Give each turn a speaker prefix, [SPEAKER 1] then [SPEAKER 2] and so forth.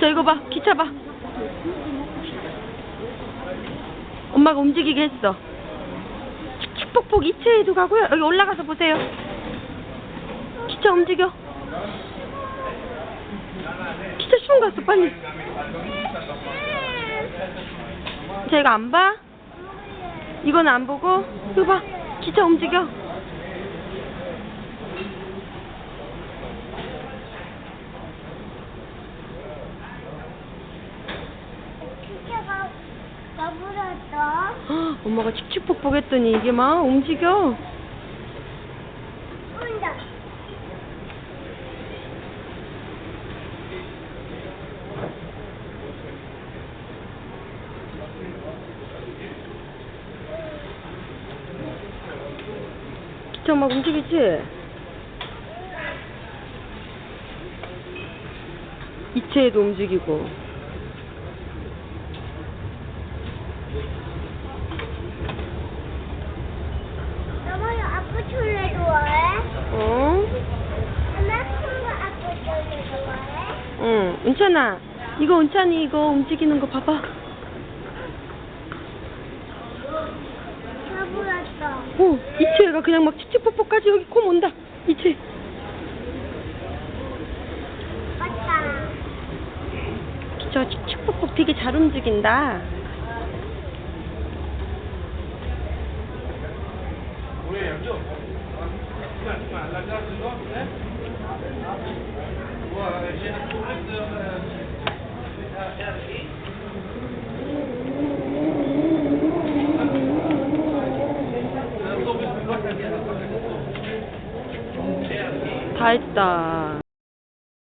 [SPEAKER 1] 자 이거 봐. 기차 봐. 엄마가 움직이게 했어. 칙칙폭폭 이체에도 가고요. 여기 올라가서 보세요. 기차 움직여. 기차 슝 갔어 빨리. 자 이거 안 봐? 이건 안 보고 이거 봐 기차 움직여
[SPEAKER 2] 기차가 가버렸어.
[SPEAKER 1] 헉, 엄마가 칙칙폭폭 했더니 이게 막 움직여
[SPEAKER 2] 온다.
[SPEAKER 1] 기차 막 움직이지? 이체에도 움직이고
[SPEAKER 2] 엄마는 아빠 출래 좋아해?
[SPEAKER 1] 어?
[SPEAKER 2] 엄마 큰거 아빠 출래 좋아해?
[SPEAKER 1] 응 은찬아 이거 은찬이 이거 움직이는 거 봐봐
[SPEAKER 2] 가버렸어.
[SPEAKER 1] 어 이체가 그냥 막 칙칙폭폭까지 여기 콤 온다 이체
[SPEAKER 2] 맞다.
[SPEAKER 1] 기차 칙칙폭폭 되게 잘 움직인다 다 했다